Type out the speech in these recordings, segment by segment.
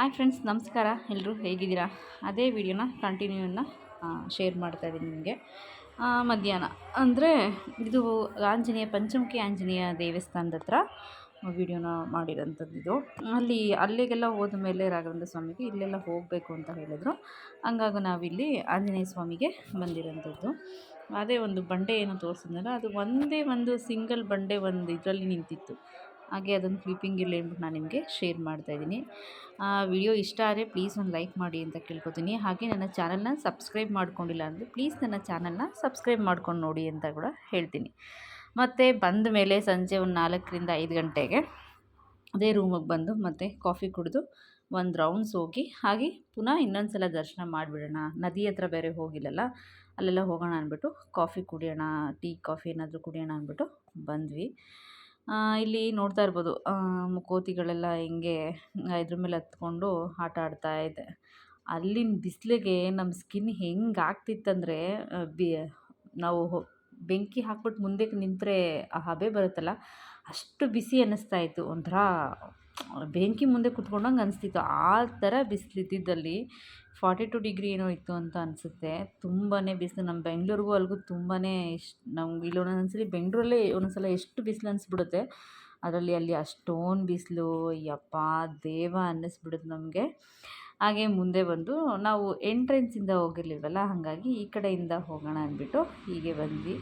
Hi friends ನಮಸ್ಕಾರ. ಎಲ್ಲರೂ ಹೇಗಿದ್ದೀರಾ? ಅದೇ ವಿಡಿಯೋನ ಕಂಟಿನ್ಯೂನ ಶೇರ್ ಮಾಡ್ತಾಯಿದ್ದೀನಿ ನಿಮಗೆ. ಮಧ್ಯಾಹ್ನ. ಅಂದರೆ, ಇದು ಆಂಜನೇಯ, ಪಂಚಮುಖಿ ಆಂಜನೇಯ ದೇವಸ್ಥಾನದ ಹತ್ರ ವಿಡಿಯೋನ ಮಾಡಿರೋಂಥದ್ದು ಇದು. ಅಲ್ಲಿ, ಅಲ್ಲಿಗೆಲ್ಲ ಹೋದ ಮೇಲೆ ರಾಘವೇಂದ್ರ ಸ್ವಾಮಿಗೆ ಇಲ್ಲೆಲ್ಲ ಹೋಗಬೇಕು ಅಂತ ಹೇಳಿದ್ರು. ಹಂಗಾಗಿ ನಾವಿಲ್ಲಿ ಆಂಜನೇಯ ಸ್ವಾಮಿಗೆ ಬಂದಿರೋಂಥದ್ದು. ಅದೇ ಒಂದು ಬಂಡೆ ಏನು ತೋರಿಸಿದ್ನಲ್ಲ, ಅದು ಒಂದೇ ಒಂದು ಸಿಂಗಲ್ ಬಂಡೆ ಒಂದು ಇದರಲ್ಲಿ ನಿಂತಿತ್ತು. ಹಾಗೆ ಅದನ್ನು ಕ್ಲಿಪ್ಪಿಂಗ್ ಇರಲಿ ಅಂದ್ಬಿಟ್ಟು ನಾನು ನಿಮಗೆ ಶೇರ್ ಮಾಡ್ತಾಯಿದ್ದೀನಿ ವಿಡಿಯೋ ಇಷ್ಟ ಆದರೆ ಪ್ಲೀಸ್ ಒಂದು ಲೈಕ್ ಮಾಡಿ ಅಂತ ಕೇಳ್ಕೊತೀನಿ. ಹಾಗೆ ನನ್ನ ಚಾನಲ್ನ ಸಬ್ಸ್ಕ್ರೈಬ್ ಮಾಡ್ಕೊಂಡಿಲ್ಲ ಅಂದರೆ ಪ್ಲೀಸ್ ನನ್ನ ಚಾನಲ್ನ ಸಬ್ಸ್ಕ್ರೈಬ್ ಮಾಡ್ಕೊಂಡು ನೋಡಿ ಅಂತ ಕೂಡ ಹೇಳ್ತೀನಿ. ಮತ್ತು ಬಂದ ಮೇಲೆ ಸಂಜೆ ಒಂದು ನಾಲ್ಕರಿಂದ ಐದು ಗಂಟೆಗೆ ಅದೇ ರೂಮಿಗೆ ಬಂದು ಮತ್ತು ಕಾಫಿ ಕುಡಿದು ಒಂದು ರೌಂಡ್ಸ್ ಹೋಗಿ ಹಾಗೆ ಪುನಃ ಇನ್ನೊಂದು ಸಲ ದರ್ಶನ ಮಾಡಿಬಿಡೋಣ. ನದಿ ಹತ್ರ ಬೇರೆ ಹೋಗಿಲ್ಲಲ್ಲ, ಅಲ್ಲೆಲ್ಲ ಹೋಗೋಣ ಅಂದ್ಬಿಟ್ಟು ಕಾಫಿ ಕುಡಿಯೋಣ ಟೀ ಕಾಫಿ ಏನಾದರೂ ಕುಡಿಯೋಣ ಅಂದ್ಬಿಟ್ಟು ಬಂದ್ವಿ. ಇಲ್ಲಿ ನೋಡ್ತಾ ಇರ್ಬೋದು. ಕೋತಿಗಳೆಲ್ಲ ಹೆಂಗೆ ಇದ್ರ ಮೇಲೆ ಹತ್ಕೊಂಡು ಆಟ ಆಡ್ತಾ ಇದೆ. ಅಲ್ಲಿನ ಬಿಸಿಲಿಗೆ ನಮ್ಮ ಸ್ಕಿನ್ ಹೆಂಗೆ ಆಗ್ತಿತ್ತಂದರೆ ಬಿ, ನಾವು ಬೆಂಕಿ ಹಾಕ್ಬಿಟ್ಟು ಮುಂದಕ್ಕೆ ನಿಂತರೆ ಆ ಹಬೆ ಬರುತ್ತಲ್ಲ, ಅಷ್ಟು ಬಿಸಿ ಅನ್ನಿಸ್ತಾ ಇತ್ತು. ಒಂಥರ ಬೆಂಕಿ ಮುಂದೆ ಕುತ್ಕೊಂಡಂಗೆ ಅನಿಸ್ತಿತ್ತು. ಆ ಥರ ಬಿಸಿಲಿದ್ದಿದ್ದಲ್ಲಿ ಫಾರ್ಟಿ ಟು ಡಿಗ್ರಿ ಏನೋ ಇತ್ತು ಅಂತ ಅನಿಸುತ್ತೆ. ತುಂಬಾ ಬಿಸಿಲು. ನಮ್ಮ ಬೆಂಗಳೂರಿಗೂ ಅಲ್ಲಿಗೂ ತುಂಬಾ ಇಷ್ಟು ನಮ್ಗೆ ಇಲ್ಲಿ ಒಂದೊಂದು ಬೆಂಗಳೂರಲ್ಲೇ ಒಂದೊಂದು ಸಲ ಎಷ್ಟು ಬಿಸಿಲು ಅನಿಸ್ಬಿಡುತ್ತೆ. ಅದರಲ್ಲಿ ಅಲ್ಲಿ ಅಷ್ಟೊಂದು ಬಿಸಿಲು. ಯಪ್ಪ ದೇವ ಅನ್ನಿಸ್ಬಿಡುತ್ತೆ ನಮಗೆ. ಹಾಗೆ ಮುಂದೆ ಬಂದು ನಾವು ಎಂಟ್ರೆನ್ಸಿಂದ ಹೋಗಿರ್ಲಿಲ್ವಲ್ಲ, ಹಾಗಾಗಿ ಈ ಕಡೆಯಿಂದ ಹೋಗೋಣ ಅಂದ್ಬಿಟ್ಟು ಹೀಗೆ ಬಂದ್ವಿ.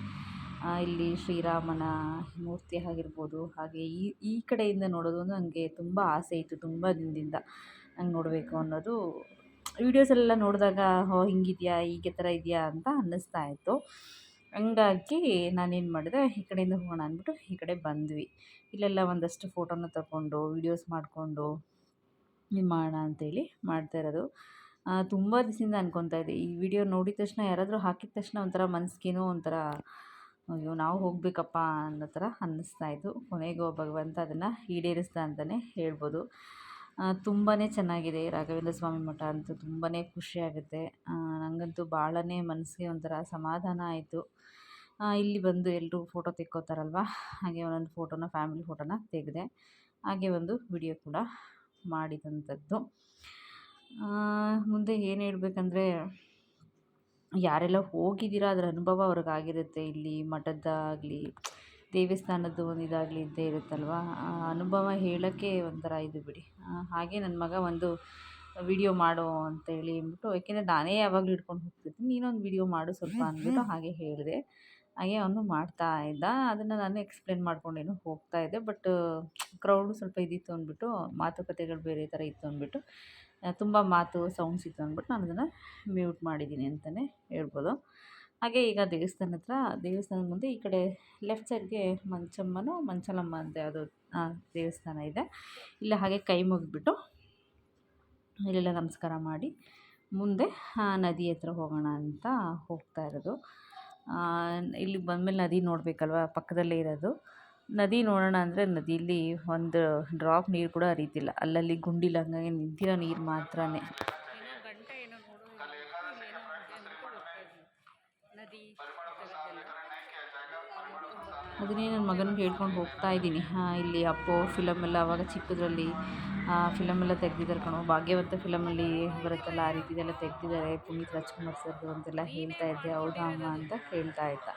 ಇಲ್ಲಿ ಶ್ರೀರಾಮನ ಮೂರ್ತಿ ಆಗಿರ್ಬೋದು, ಹಾಗೆ ಈ ಈ ಕಡೆಯಿಂದ ನೋಡೋದು ನನಗೆ ತುಂಬ ಆಸೆ ಇತ್ತು, ತುಂಬ ದಿನದಿಂದ ನಂಗೆ ನೋಡಬೇಕು ಅನ್ನೋದು. ವೀಡಿಯೋಸಲ್ಲೆಲ್ಲ ನೋಡಿದಾಗ ಹೋ ಹಿಂಗಿದೆಯಾ ಹೀಗೆ ಥರ ಇದೆಯಾ? ಅಂತ ಅನ್ನಿಸ್ತಾ ಇತ್ತು. ಹಂಗಾಗಿ ನಾನೇನು ಮಾಡಿದೆ, ಈ ಕಡೆಯಿಂದ ಹೋಗೋಣ ಅಂದ್ಬಿಟ್ಟು ಈ ಕಡೆ ಬಂದ್ವಿ. ಇಲ್ಲೆಲ್ಲ ಒಂದಷ್ಟು ಫೋಟೋನ ತಗೊಂಡು ವೀಡಿಯೋಸ್ ಮಾಡಿಕೊಂಡು, ಇದು ಮಾಡೋಣ ಅಂತೇಳಿ ಮಾಡ್ತಾ ಇರೋದು. ತುಂಬ ದಿವಸದಿಂದ ಅನ್ಕೊತಾ ಇದ್ದೆ. ಈ ವಿಡಿಯೋ ನೋಡಿದ ತಕ್ಷಣ ಯಾರಾದರೂ ಹಾಕಿದ ತಕ್ಷಣ ಒಂಥರ ಮನಸ್ಸಿಗೇನೋ ಒಂಥರ ಅಯ್ಯೋ, ನಾವು ಹೋಗಬೇಕಪ್ಪ ಅನ್ನೋ ಥರ ಅನ್ನಿಸ್ತಾ ಇತ್ತು. ಕೊನೆಗೂ ಭಗವಂತ ಅದನ್ನು ಈಡೇರಿಸ್ದ ಅಂತಲೇ ಹೇಳ್ಬೋದು. ತುಂಬಾ ಚೆನ್ನಾಗಿದೆ. ರಾಘವೇಂದ್ರ ಸ್ವಾಮಿ ಮಠ ಅಂತೂ ತುಂಬಾ ಖುಷಿಯಾಗುತ್ತೆ. ನನಗಂತೂ ಭಾಳನೇ ಮನಸ್ಸಿಗೆ ಒಂಥರ ಸಮಾಧಾನ ಆಯಿತು. ಇಲ್ಲಿ ಬಂದು ಎಲ್ಲರೂ ಫೋಟೋ ತೆಕ್ಕೋತಾರಲ್ವ? ಹಾಗೆ ಒಂದೊಂದು ಫೋಟೋನ, ಫ್ಯಾಮಿಲಿ ಫೋಟೋನ ತೆಗೆದೆ ಹಾಗೆ ಒಂದು ವಿಡಿಯೋ ಕೂಡ ಮಾಡಿದಂಥದ್ದು. ಮುಂದೆ ಏನು ಹೇಳ್ಬೇಕಂದ್ರೆ ಯಾರೆಲ್ಲ ಹೋಗಿದ್ದೀರ? ಅದರ ಅನುಭವ ಅವ್ರಿಗಾಗಿರುತ್ತೆ. ಇಲ್ಲಿ ಮಠದ್ದಾಗಲಿ, ದೇವಸ್ಥಾನದ್ದು ಒಂದು ಇದಾಗಲಿ ಇದ್ದೇ ಇರುತ್ತಲ್ವ? ಆ ಅನುಭವ ಹೇಳೋಕ್ಕೆ ಒಂಥರ ಇದು ಬಿಡಿ. ಹಾಗೆ ನನ್ನ ಮಗ ಒಂದು ವಿಡಿಯೋ ಮಾಡು ಅಂತೇಳಿ ಅಂದ್ಬಿಟ್ಟು, ಯಾಕೆಂದರೆ ನಾನೇ ಯಾವಾಗಲೂ ಹಿಡ್ಕೊಂಡು ಹೋಗ್ತಿರ್ತೀನಿ. ನೀನೊಂದು ವಿಡಿಯೋ ಮಾಡು ಸ್ವಲ್ಪ ಅಂದ್ಬಿಟ್ಟು ಹಾಗೆ ಹೇಳಿದೆ. ಹಾಗೆ ಅವನು ಮಾಡ್ತಾ ಇದ್ದ. ಅದನ್ನು ನಾನು ಎಕ್ಸ್ಪ್ಲೇನ್ ಮಾಡ್ಕೊಂಡೇನು ಹೋಗ್ತಾ ಇದ್ದೆ. ಬಟ್ ಕ್ರೌಡು ಸ್ವಲ್ಪ ಇದಿತ್ತು ಅಂದ್ಬಿಟ್ಟು, ಮಾತುಕತೆಗಳು ಬೇರೆ ಥರ ಇತ್ತು ಅಂದ್ಬಿಟ್ಟು ತುಂಬ ಮಾತು ಸೌಂಡ್ಸ್ ಇತ್ತು ಅಂದ್ಬಿಟ್ಟು ನಾನು ಅದನ್ನು ಮ್ಯೂಟ್ ಮಾಡಿದ್ದೀನಿ ಅಂತಲೇ ಹೇಳ್ಬೋದು. ಹಾಗೆ ಈಗ ದೇವಸ್ಥಾನ ಹತ್ರ, ದೇವಸ್ಥಾನದ ಮುಂದೆ ಈ ಕಡೆ ಲೆಫ್ಟ್ ಸೈಡ್ಗೆ ಮಂಚಮ್ಮನೋ, ಮಂಚಲಮ್ಮ ಅಂತ ಯಾವುದೋ ದೇವಸ್ಥಾನ ಇದೆ. ಇಲ್ಲ ಹಾಗೆ ಕೈ ಮುಗಿದ್ಬಿಟ್ಟು ಇಲ್ಲೆಲ್ಲ ನಮಸ್ಕಾರ ಮಾಡಿ ಮುಂದೆ ನದಿ ಹತ್ರ ಹೋಗೋಣ ಅಂತ ಹೋಗ್ತಾ ಇರೋದು. ಇಲ್ಲಿ ಬಂದಮೇಲೆ ನದಿ ನೋಡಬೇಕಲ್ವ, ಪಕ್ಕದಲ್ಲೇ ಇರೋದು. ನದಿ ನೋಡೋಣ ಅಂದರೆ ನದಿಯಲ್ಲಿ ಒಂದು ಡ್ರಾಪ್ ನೀರು ಕೂಡ ಹರಿತಿಲ್ಲ. ಅಲ್ಲಲ್ಲಿ ಗುಂಡಿಲ್ಲ ಹಂಗಾಗಿ ನಿಂತಿರೋ ನೀರು ಮಾತ್ರನೇ. ಅದನ್ನೇ ನನ್ನ ಮಗನಿಗೆ ಹೇಳ್ಕೊಂಡು ಹೋಗ್ತಾ ಇದ್ದೀನಿ. ಇಲ್ಲಿ ಅಪ್ಪೋ ಫಿಲಮ್ ಎಲ್ಲ ಅವಾಗ ಚಿಕ್ಕದ್ರಲ್ಲಿ ಫಿಲಮ್ ಎಲ್ಲ ತೆಗ್ದಿದ್ದಾರೆ ಕಣೋ. ಭಾಗ್ಯವಂತ ಫಿಲಮಲ್ಲಿ ಬರುತ್ತಲ್ಲ ಆ ರೀತಿದೆಲ್ಲ ತೆಗ್ದಿದ್ದಾರೆ. ಪುನೀತ್ ರಾಜ್ಕುಮಾರ್ ಸರ್ದು ಅಂತೆಲ್ಲ ಹೇಳ್ತಾ ಇದ್ದೆ. ಹೌದಾ, ಅಮ್ಮ ಅಂತ ಹೇಳ್ತಾ ಇದ್ದ.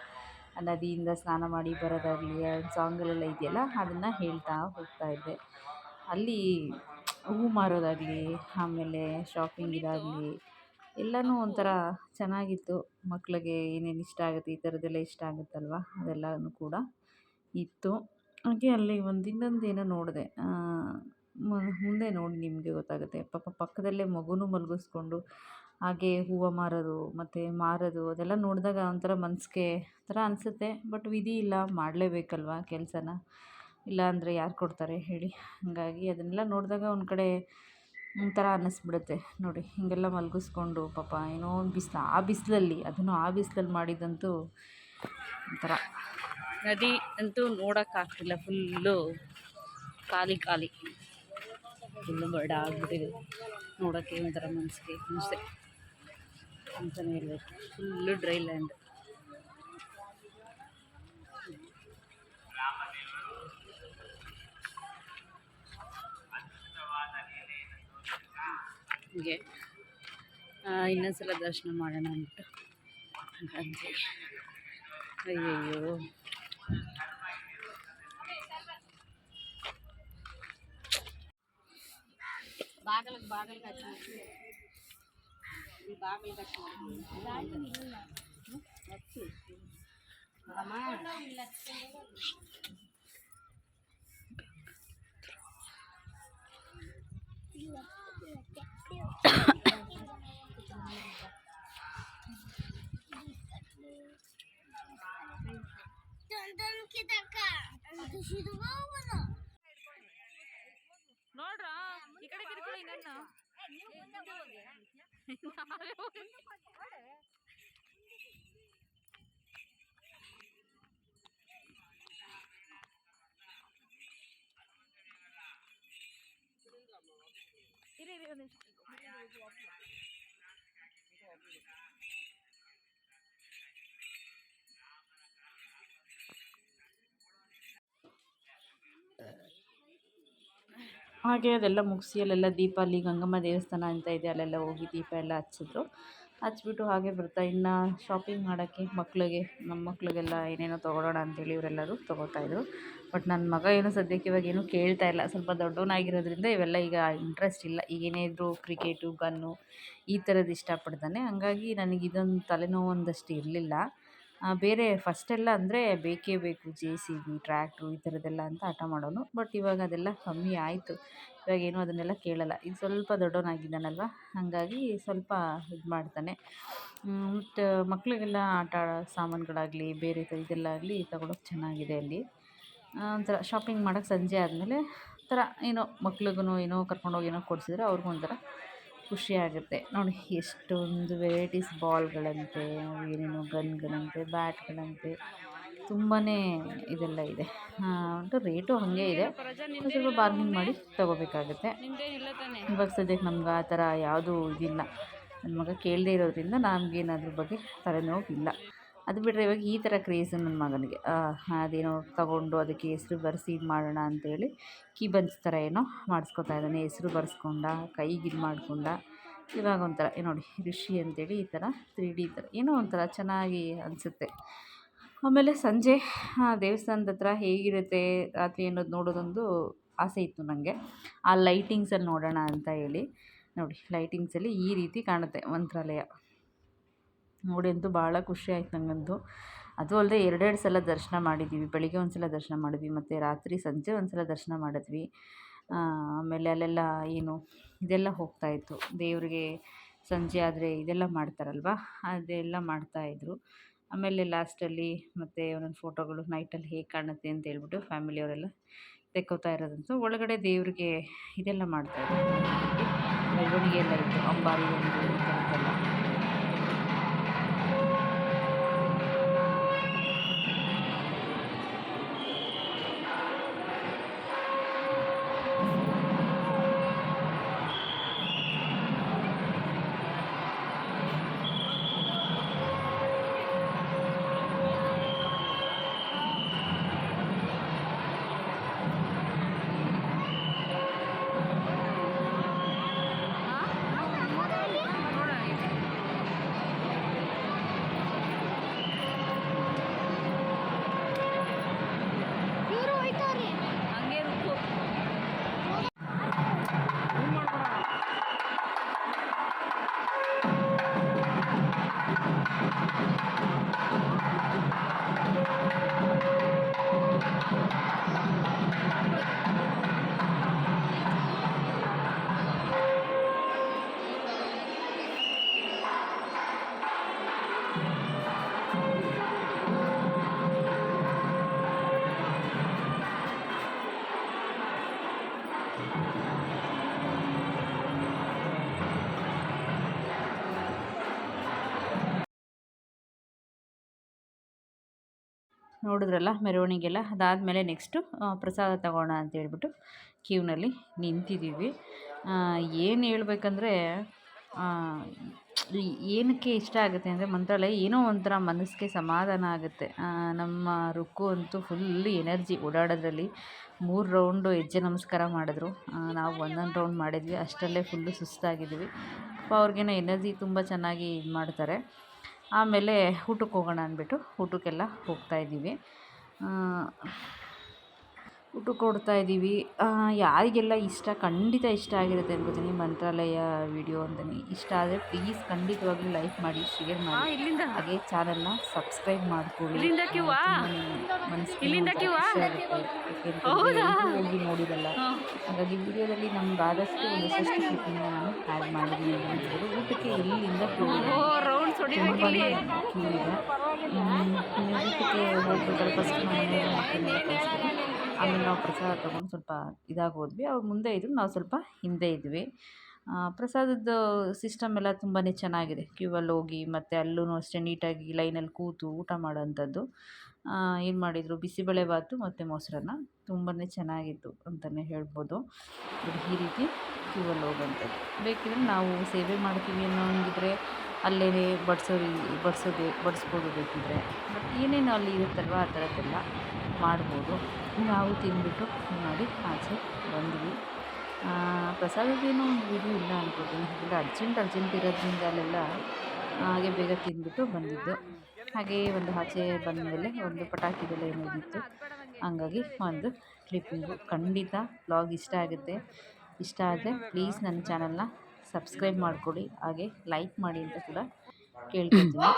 ನದಿಯಿಂದ ಸ್ನಾನ ಮಾಡಿ ಬರೋದಾಗಲಿ ಸಾಂಗಲ್ಲೆಲ್ಲ ಇದೆಯಲ್ಲ, ಅದನ್ನು ಹೇಳ್ತಾ ಹೋಗ್ತಾ ಇದ್ದೆ. ಅಲ್ಲಿ ಹೂ ಮಾರೋದಾಗಲಿ, ಆಮೇಲೆ ಶಾಪಿಂಗ್ ಇದಾಗಲಿ, ಎಲ್ಲನೂ ಒಂಥರ ಚೆನ್ನಾಗಿತ್ತು. ಮಕ್ಕಳಿಗೆ ಏನೇನು ಇಷ್ಟ ಆಗುತ್ತೆ, ಈ ಥರದ್ದೆಲ್ಲ ಇಷ್ಟ ಆಗುತ್ತಲ್ವ? ಅದೆಲ್ಲನೂ ಕೂಡ ಇತ್ತು. ಹಾಗೆ ಅಲ್ಲಿ ಒಂದು ಇನ್ನೊಂದು ಏನೋ ನೋಡಿದೆ ಮುಂದೆ ನೋಡಿ ನಿಮಗೆ ಗೊತ್ತಾಗುತ್ತೆ. ಪಾಪ ಪಕ್ಕದಲ್ಲೇ ಮಗುನೂ ಮಲಗಿಸ್ಕೊಂಡು ಹಾಗೆ ಹೂವು ಮಾರೋದು, ಮತ್ತು ಮಾರೋದು, ಅದೆಲ್ಲ ನೋಡಿದಾಗ ಒಂಥರ ಮನಸ್ಸಿಗೆ ಒಂಥರ ಅನಿಸುತ್ತೆ. ಬಟ್ ವಿಧಿ ಇಲ್ಲ, ಮಾಡಲೇಬೇಕಲ್ವ ಕೆಲಸನ? ಇಲ್ಲ ಅಂದರೆ ಯಾರು ಕೊಡ್ತಾರೆ ಹೇಳಿ. ಹಾಗಾಗಿ ಅದನ್ನೆಲ್ಲ ನೋಡಿದಾಗ ಒಂದು ಕಡೆ ಒಂಥರ ಅನ್ನಿಸ್ಬಿಡುತ್ತೆ ನೋಡಿ, ಹೀಗೆಲ್ಲ ಮಲಗಿಸ್ಕೊಂಡು ಪಾಪ ಏನೋ ಒಂದು ಬಿಸಿಲು, ಆ ಬಿಸಿಲಲ್ಲಿ, ಅದನ್ನು ಆ ಬಿಸಿಲಲ್ಲಿ ಮಾಡಿದ್ದಂತೂ ಒಂಥರ. ನದಿ ಅಂತೂ ನೋಡೋಕ್ಕಾಗ್ತಿಲ್ಲ ಫುಲ್ಲು ಖಾಲಿ ಖಾಲಿ. ಫುಲ್ಲು ಬಡ ಆಗ್ಬಿಟ್ಟಿದೆ ನೋಡೋಕ್ಕೆ ಒಂಥರ ಮನಸ್ಸಿಗೆ ಹಿಂಸೆ ಅಂತಲೇ ಹೇಳಬೇಕು. ಫುಲ್ಲು ಡ್ರೈ ಲ್ಯಾಂಡ್ ಹೀಗೆ. ಇನ್ನೊಂದ್ಸಲ ದರ್ಶನ ಮಾಡೋಣ ಅಂದ್ಬಿಟ್ಟು. ಅಯ್ಯಯ್ಯೋ. ಬಾಗಲಕ್ಕೆ ಬಾಗಿಲಿಗೆ ಹಚ್ಚಿ ಈ ಬಾಗಿಲಿಗೆ ಹಚ್ಚಿ ಅಮ್ಮ ನೋಡ್ರ ಈ ಕಡೆ ಕಿರ್ಕೊಳ್ಳಿ ನನ್ನ ಇರಿ ಇರಿ ಒಂದು ಹಾಗೆ ಅದೆಲ್ಲ ಮುಗಿಸಿ ಅಲ್ಲೆಲ್ಲ ದೀಪ ಅಲ್ಲಿ ಗಂಗಮ್ಮ ದೇವಸ್ಥಾನ ಅಂತ ಇದೆ, ಅಲ್ಲೆಲ್ಲ ಹೋಗಿ ದೀಪ ಎಲ್ಲ ಹಚ್ಚಿದ್ರು. ಹಚ್ಬಿಟ್ಟು ಹಾಗೆ ಬರ್ತಾ, ಇನ್ನು ಶಾಪಿಂಗ್ ಮಾಡೋಕ್ಕೆ ಮಕ್ಕಳಿಗೆ ನಮ್ಮ ಮಕ್ಕಳಿಗೆಲ್ಲ ಏನೇನೋ ತೊಗೊಳೋಣ ಅಂತೇಳಿ ಇವರೆಲ್ಲರೂ ತೊಗೋತಾಯಿದ್ರು ಬಟ್ ನನ್ನ ಮಗ ಏನು ಸದ್ಯಕ್ಕೆ ಇವಾಗ ಏನೂ ಕೇಳ್ತಾ ಇಲ್ಲ. ಸ್ವಲ್ಪ ದೊಡ್ಡವನಾಗಿರೋದ್ರಿಂದ ಇವೆಲ್ಲ ಈಗ ಇಂಟ್ರೆಸ್ಟ್ ಇಲ್ಲ. ಈಗೇನೇ ಇದ್ದರೂ ಕ್ರಿಕೆಟು ಗನ್ನು ಈ ಥರದ್ದು ಇಷ್ಟಪಡ್ತಾನೆ. ಹಂಗಾಗಿ ನನಗೆ ಇದೊಂದು ತಲೆನೋವು ಒಂದಷ್ಟು ಇರಲಿಲ್ಲ. ಬೇರೆ ಫಸ್ಟೆಲ್ಲ ಅಂದರೆ ಬೇಕೇ ಬೇಕು ಜೆ ಸಿ ಬಿ, ಟ್ರ್ಯಾಕ್ಟ್ರು ಈ ಥರದ್ದೆಲ್ಲ ಅಂತ ಹಠ ಮಾಡೋನು. ಬಟ್ ಇವಾಗ ಅದೆಲ್ಲ ಕಮ್ಮಿ ಆಯಿತು. ಇವಾಗ ಏನು ಅದನ್ನೆಲ್ಲ ಕೇಳಲ್ಲ. ಈಗ ಸ್ವಲ್ಪ ದೊಡ್ಡವನಾಗಿದ್ದಾನಲ್ವ? ಹಾಗಾಗಿ ಸ್ವಲ್ಪ ಇದು ಮಾಡ್ತಾನೆ. ಮತ್ತು ಮಕ್ಕಳಿಗೆಲ್ಲ ಆಟ ಆಡೋ ಸಾಮಾನುಗಳಾಗಲಿ, ಬೇರೆ ಥರ ಇದೆಲ್ಲ ಆಗಲಿ ತಗೊಳೋಕೆ ಚೆನ್ನಾಗಿದೆ ಅಲ್ಲಿ. ಒಂಥರ ಶಾಪಿಂಗ್ ಮಾಡೋಕೆ ಸಂಜೆ ಆದಮೇಲೆ ಒಂಥರ ಏನೋ ಮಕ್ಳಿಗೂ ಏನೋ ಕರ್ಕೊಂಡೋಗಿ ಏನೋ ಕೊಡಿಸಿದ್ರೆ ಅವ್ರಿಗೂ ಒಂಥರ ಖುಷಿ ಆಗುತ್ತೆ ನೋಡಿ, ಎಷ್ಟೊಂದು ವೆರೈಟೀಸ್ ಬಾಲ್ಗಳಂತೆ ಏನೇನೋ ಗನ್ಗಳಂತೆ ಬ್ಯಾಟ್ಗಳಂತೆ ತುಂಬಾ ಇದೆಲ್ಲ ಇದೆ. ಒಟ್ಟು ರೇಟು ಹಾಗೆ ಇದೆ. ಸ್ವಲ್ಪ ಬಾರ್ಗಿಂಗ್ ಮಾಡಿ ತೊಗೋಬೇಕಾಗುತ್ತೆ. ಇವಾಗ ಸದ್ಯಕ್ಕೆ ನಮ್ಗೆ ಆ ಥರ ಯಾವುದೂ ಇದಿಲ್ಲ. ನನ್ನ ಮಗ ಕೇಳದೇ ಇರೋದ್ರಿಂದ ನಮಗೇನು ಬಗ್ಗೆ ತಲೆನೋವು ತಲೆನೋವಿಲ್ಲ. ಅದು ಬಿಟ್ಟರೆ ಇವಾಗ ಈ ಥರ ಕ್ರೇಜು ನನ್ನ ಮಗನಿಗೆ. ಅದೇನೋ ತಗೊಂಡು ಅದಕ್ಕೆ ಹೆಸ್ರು ಬರೆಸಿ ಇದು ಮಾಡೋಣ ಅಂತೇಳಿ ಕೀಬನ್ಸ್ ಥರ ಏನೋ ಮಾಡಿಸ್ಕೊತಾ ಇದ್ದಾನೆ. ಹೆಸ್ರು ಬರೆಸ್ಕೊಂಡ, ಕೈಗೆ ಇದು ಮಾಡಿಕೊಂಡ. ಇವಾಗ ಒಂಥರ ನೋಡಿ ಋಷಿ ಅಂತೇಳಿ ಈ ಥರ ತ್ರೀ ಡಿ ಥರ, ಏನೋ ಒಂಥರ ಚೆನ್ನಾಗಿ ಅನಿಸುತ್ತೆ. ಆಮೇಲೆ ಸಂಜೆ ದೇವಸ್ಥಾನದ ಹತ್ರ ಹೇಗಿರುತ್ತೆ ರಾತ್ರಿ ಅನ್ನೋದು ನೋಡೋದೊಂದು ಆಸೆ ಇತ್ತು ನನಗೆ. ಆ ಲೈಟಿಂಗ್ಸಲ್ಲಿ ನೋಡೋಣ ಅಂತ ಹೇಳಿ, ನೋಡಿ ಲೈಟಿಂಗ್ಸಲ್ಲಿ ಈ ರೀತಿ ಕಾಣುತ್ತೆ, ಮಂತ್ರಾಲಯ. ನೋಡಿ ಅಂತೂ ಭಾಳ ಖುಷಿ ಆಯ್ತು ನನಗಂತೂ ಅದು ಅಲ್ಲದೆ ಎರಡೆರಡು ಸಲ ದರ್ಶನ ಮಾಡಿದ್ದೀವಿ ಬೆಳಿಗ್ಗೆ ಒಂದು ಸಲ ದರ್ಶನ ಮಾಡಿದ್ವಿ, ಮತ್ತು ರಾತ್ರಿ ಸಂಜೆ ಒಂದು ಸಲ ದರ್ಶನ ಮಾಡಿದ್ವಿ. ಆಮೇಲೆ ಅಲ್ಲೆಲ್ಲ ಏನು, ಇದೆಲ್ಲ ಹೋಗ್ತಾಯಿತ್ತು ದೇವರಿಗೆ ಸಂಜೆ ಆದರೆ ಇದೆಲ್ಲ ಮಾಡ್ತಾರಲ್ವ? ಅದೆಲ್ಲ ಮಾಡ್ತಾಯಿದ್ರು ಆಮೇಲೆ ಲಾಸ್ಟಲ್ಲಿ ಮತ್ತು ಒಂದೊಂದು ಫೋಟೋಗಳು ನೈಟಲ್ಲಿ ಹೇಗೆ ಕಾಣುತ್ತೆ ಅಂತ ಹೇಳ್ಬಿಟ್ಟು ಫ್ಯಾಮಿಲಿಯವರೆಲ್ಲ ತೆಕ್ಕೋತಾ ಇರೋದಂತೂ ಒಳಗಡೆ ದೇವರಿಗೆ ಇದೆಲ್ಲ ಮಾಡ್ತಾಯಿದ್ರು ಮೆರವಣಿಗೆ ಎಲ್ಲ ಇತ್ತು, ಅಂಬಾರಿ ಒಂದು ನೋಡಿದ್ರಲ್ಲ ಮೆರವಣಿಗೆಲ್ಲ, ಅದಾದಮೇಲೆ ನೆಕ್ಸ್ಟು ಪ್ರಸಾದ ತಗೋಣ ಅಂತ ಹೇಳ್ಬಿಟ್ಟು ಕ್ಯೂನಲ್ಲಿ ನಿಂತಿದ್ದೀವಿ. ಏನು ಹೇಳ್ಬೇಕಂದ್ರೆ ಏನಕ್ಕೆ ಇಷ್ಟ ಆಗುತ್ತೆ ಅಂದರೆ ಮಂತ್ರಾಲಯ ಏನೋ ಒಂಥರ ಮನಸ್ಸಿಗೆ ಸಮಾಧಾನ ಆಗುತ್ತೆ. ನಮ್ಮ ರುಕ್ಕು ಅಂತೂ ಫುಲ್ ಎನರ್ಜಿ ಓಡಾಡೋದ್ರಲ್ಲಿ ಮೂರು ರೌಂಡು ಹೆಜ್ಜೆ ನಮಸ್ಕಾರ ಮಾಡಿದ್ರು. ನಾವು ಒಂದೊಂದು ರೌಂಡ್ ಮಾಡಿದ್ವಿ, ಅಷ್ಟರಲ್ಲೇ ಫುಲ್ಲು ಸುಸ್ತಾಗಿದ್ವಿ. ಪಾಪ ಅವ್ರಿಗೇನೋ ಎನರ್ಜಿ ತುಂಬ ಚೆನ್ನಾಗಿ ಇದು ಮಾಡ್ತಾರೆ. ಆಮೇಲೆ ಊಟಕ್ಕೆ ಹೋಗೋಣ ಅಂದ್ಬಿಟ್ಟು ಊಟಕ್ಕೆಲ್ಲ ಹೋಗ್ತಾಯಿದ್ದೀವಿ ಊಟಕ್ಕೆ ಕೊಡ್ತಾ ಇದ್ದೀವಿ. ಯಾರಿಗೆಲ್ಲ ಇಷ್ಟ ಖಂಡಿತ ಇಷ್ಟ ಆಗಿರುತ್ತೆ ಅನ್ಕೋತೀನಿ ಮಂತ್ರಾಲಯ ವಿಡಿಯೋ ಅಂತಲೇ ಇಷ್ಟ ಆದರೆ ಪ್ಲೀಸ್ ಖಂಡಿತವಾಗ್ಲೂ ಲೈಕ್ ಮಾಡಿ ಶೇರ್ ಮಾಡಿ. ಹಾಗೆ ಚಾನಲ್ನ ಸಬ್ಸ್ಕ್ರೈಬ್ ಮಾಡ್ಕೊಳ್ಳಿ. ಹೋಗಿ ನೋಡಿರಲ್ಲ ಹಾಗಾಗಿ ವಿಡಿಯೋದಲ್ಲಿ ನಮ್ಗೆ ಆದಷ್ಟು ಒಂದಷ್ಟು ಕ್ಲಿಪ್ಪಿಂಗ್ ನಾನು ಆ್ಯಡ್ ಮಾಡಿದ್ದೀನಿ ಅಂತ ಹೇಳ್ಬೋದು. ಊಟಕ್ಕೆ ಇಲ್ಲಿಂದ ಊಟಕ್ಕೆ ಹೋಗ್ಬೇಕಾದ್ರೆ ಫಸ್ಟ್ ಕಳಿಸ್ತೀವಿ ಆಮೇಲೆ ನಾವು ಪ್ರಸಾದ ತೊಗೊಂಡು ಸ್ವಲ್ಪ ಇದಾಗಿ ಹೋದ್ವಿ ಅವ್ರು ಮುಂದೆ ಇದ್ರು, ನಾವು ಸ್ವಲ್ಪ ಹಿಂದೆ ಇದ್ವಿ. ಪ್ರಸಾದದ ಸಿಸ್ಟಮ್ ಎಲ್ಲ ತುಂಬಾ ಚೆನ್ನಾಗಿದೆ. ಕ್ಯೂವಲ್ಲಿ ಹೋಗಿ ಮತ್ತು ಅಲ್ಲೂ ಅಷ್ಟೇ ನೀಟಾಗಿ ಲೈನಲ್ಲಿ ಕೂತು ಊಟ ಮಾಡೋವಂಥದ್ದು. ಏನು ಮಾಡಿದರು? ಬಿಸಿಬೇಳೆಬಾತು ಮತ್ತು ಮೊಸರನ್ನ. ತುಂಬಾ ಚೆನ್ನಾಗಿತ್ತು ಅಂತಲೇ ಹೇಳ್ಬೋದು. ಈ ರೀತಿ ಕ್ಯೂವಲ್ಲಿ ಹೋಗೋಂಥದ್ದು ಬೇಕಿದ್ರೆ ನಾವು ಸೇವೆ ಮಾಡ್ತೀವಿ ಅನ್ನೋ ಹಂಗಿದ್ರೆ ಅಲ್ಲೇ ಬಡಿಸೋ ಬಡಿಸೋದು, ಬಡಿಸ್ಬೋದು ಬೇಕಿದ್ರೆ. ಬಟ್ ಏನೇನು ಅಲ್ಲಿ ಇರುತ್ತಲ್ವ ಆ ಥರದ್ದೆಲ್ಲ ಮಾಡ್ಬೋದು. ನಾವು ತಿಂದುಬಿಟ್ಟು ಮಾಡಿ ಆಚೆ ಬಂದ್ವಿ. ಪ್ರಸಾದದ್ದೇನೋ ಇದು ಇಲ್ಲ ಅನ್ಕೋತೀನಿ. ಇಲ್ಲ ಅರ್ಜೆಂಟ್ ಅರ್ಜೆಂಟ್ ಇರೋದ್ರಿಂದ ಅಲ್ಲೆಲ್ಲ ಹಾಗೆ ಬೇಗ ತಿಂದುಬಿಟ್ಟು ಬಂದಿದ್ದು. ಹಾಗೆ ಒಂದು ಆಚೆ ಬಂದಮೇಲೆ ಒಂದು ಪಟಾಕಿದೆಲ್ಲ ಬೆಲೆ ಏನಾಗಿತ್ತು ಹಂಗಾಗಿ ಒಂದು ಕ್ಲಿಪ್ಪಿಂಗು. ಖಂಡಿತ ಬ್ಲಾಗ್ ಇಷ್ಟ ಆಗುತ್ತೆ. ಇಷ್ಟ ಆದರೆ ಪ್ಲೀಸ್ ನನ್ನ ಚಾನಲ್ನ ಸಬ್ಸ್ಕ್ರೈಬ್ ಮಾಡಿಕೊಡಿ ಹಾಗೆ ಲೈಕ್ ಮಾಡಿ ಅಂತ ಕೂಡ ಕೇಳ್ಕೊತೀನಿ.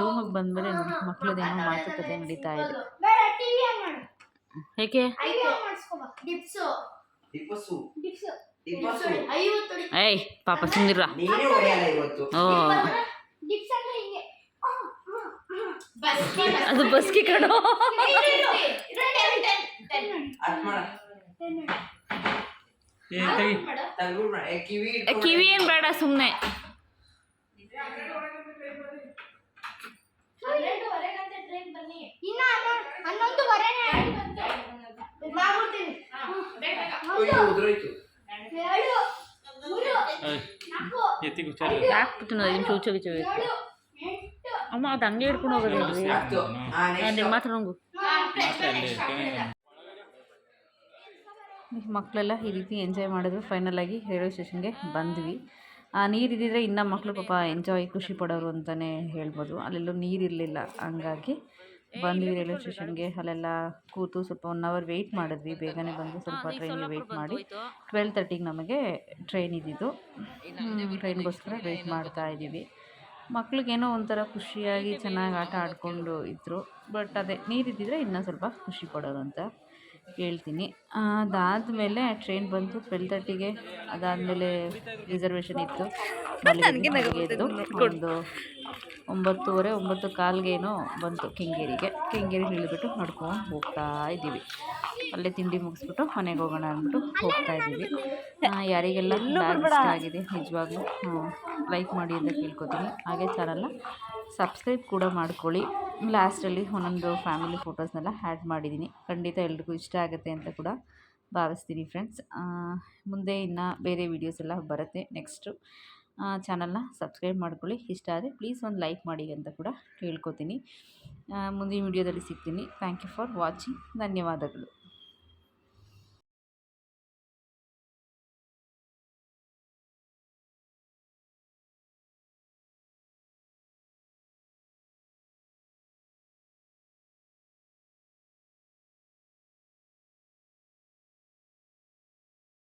ರೂಮಿಗೆ ಬಂದಮೇಲೆ ಮಕ್ಕಳದೇನೋ ಮಾತುಕತೆ ನಡೀತಾ ಇದೆ. ಹೊಡಿ ಏಯ್ ಪಾಪ ಸುಂದಿರ ನೀನೇ ಹೊಡೆಯಲ್ಲ ಇವತ್ತು ಓ ಅದು ಬಸ್ಕಿ ಕಣೋ ಕಿವಿ ಏನು ಬೇಡ ಸುಮ್ಮನೆ ಇನ್ನ ಹನ್ನೊಂದುವರೆ ಮಾಡ್ಬಿಡ್ತೀನಿ. ಎತ್ತಿಗೆ ಹುಷಾರು ಅಮ್ಮ ಅದು ಹಂಗೆ ಹಿಡ್ಕೊಂಡು ಹೋಗೋದೇನ್ರಿ ಹತ್ತು ಹಾ. ನಿಮ್ಮ ಹತ್ರ ಮಾತ್ರ ನಂಗು ಮಕ್ಕಳೆಲ್ಲ ಈ ರೀತಿ ಎಂಜಾಯ್ ಮಾಡಿದ್ರು. ಫೈನಲಾಗಿ ರೈಲ್ವೆ ಸ್ಟೇಷನ್ಗೆ ಬಂದ್ವಿ. ಆ ನೀರು ಇದ್ದಿದ್ರೆ ಇನ್ನೂ ಮಕ್ಕಳು ಪಾಪ ಎಂಜಾಯ್ ಖುಷಿ ಪಡೋರು ಅಂತಲೇ ಹೇಳ್ಬೋದು. ಅಲ್ಲೆಲ್ಲೂ ನೀರಿರಲಿಲ್ಲ ಹಂಗಾಗಿ ಬಂದ್ವಿ ರೈಲ್ವೆ ಸ್ಟೇಷನ್ಗೆ ಅಲ್ಲೆಲ್ಲ ಕೂತು ಸ್ವಲ್ಪ ಒನ್ ಅವರ್ ವೆಯ್ಟ್ ಮಾಡಿದ್ವಿ. ಬೇಗನೆ ಬಂದು ಸ್ವಲ್ಪ ಟ್ರೈನಿಗೆ ವೆಯ್ಟ್ ಮಾಡಿ ಟ್ವೆಲ್ ತರ್ಟಿಗೆ ನಮಗೆ ಟ್ರೈನ್ ಇದ್ದಿದ್ದು. ಟ್ರೈನ್ಗೋಸ್ಕರ ವೆಯ್ಟ್ ಮಾಡ್ತಾ ಇದ್ದೀವಿ. ಮಕ್ಳಿಗೇನೋ ಒಂಥರ ಖುಷಿಯಾಗಿ ಚೆನ್ನಾಗಿ ಆಟ ಆಡಿಕೊಂಡು ಇದ್ದರು ಬಟ್ ಅದೇ ನೀರಿದ್ದಿದ್ರೆ ಇನ್ನೂ ಸ್ವಲ್ಪ ಖುಷಿ ಪಡೋರು ಅಂತ. ಹೇಳ್ತೀನಿ ಅದಾದಮೇಲೆ ಟ್ರೈನ್ ಬಂತು ಟ್ವೆಲ್ ತರ್ಟಿಗೆ ಅದಾದಮೇಲೆ ರಿಸರ್ವೇಷನ್ ಇತ್ತು. ಎದ್ದು ಒಂದು ಒಂಬತ್ತುವರೆ ಒಂಬತ್ತು ಕಾಲ್ಗೇನೋ ಬಂತು ಕೆಂಗೇರಿಗೆ. ಕೆಂಗೇರಿಗೆ ಇಳಿದ್ಬಿಟ್ಟು ನಡ್ಕೊಂಡು ಹೋಗ್ತಾ ಇದ್ದೀವಿ. ಅಲ್ಲೇ ತಿಂಡಿ ಮುಗಿಸ್ಬಿಟ್ಟು ಮನೆಗೆ ಹೋಗೋಣ ಅಂದ್ಬಿಟ್ಟು ಹೋಗ್ತಾ ಇದ್ದೀವಿ. ಯಾರಿಗೆಲ್ಲ ಇಷ್ಟ ಆಗಿದೆ ನಿಜವಾಗ್ಲೂ. ಲೈಕ್ ಮಾಡಿ ಅಂತ ಕೇಳ್ಕೊತೀನಿ. ಹಾಗೆ ಚಾನಲ್ನ ಸಬ್ಸ್ಕ್ರೈಬ್ ಕೂಡ ಮಾಡ್ಕೊಳ್ಳಿ. ಲಾಸ್ಟಲ್ಲಿ ಒಂದೊಂದು ಫ್ಯಾಮಿಲಿ ಫೋಟೋಸ್ನೆಲ್ಲ ಆ್ಯಡ್ ಮಾಡಿದ್ದೀನಿ. ಖಂಡಿತ ಎಲ್ರಿಗೂ ಇಷ್ಟ ಆಗುತ್ತೆ ಅಂತ ಕೂಡ ಭಾವಿಸ್ತೀನಿ ಫ್ರೆಂಡ್ಸ್. ಮುಂದೆ ಇನ್ನು ಬೇರೆ ವೀಡಿಯೋಸ್ ಎಲ್ಲ ಬರುತ್ತೆ ನೆಕ್ಸ್ಟು. ಚಾನಲ್ನ ಸಬ್ಸ್ಕ್ರೈಬ್ ಮಾಡ್ಕೊಳ್ಳಿ. ಇಷ್ಟ ಆದರೆ ಪ್ಲೀಸ್ ಒಂದು ಲೈಕ್ ಮಾಡಿ ಅಂತ ಕೂಡ ಕೇಳ್ಕೊತೀನಿ. ಮುಂದಿನ ವೀಡಿಯೋದಲ್ಲಿ ಸಿಗ್ತೀನಿ. ಥ್ಯಾಂಕ್ ಯು ಫಾರ್ ವಾಚಿಂಗ್ ಧನ್ಯವಾದಗಳು.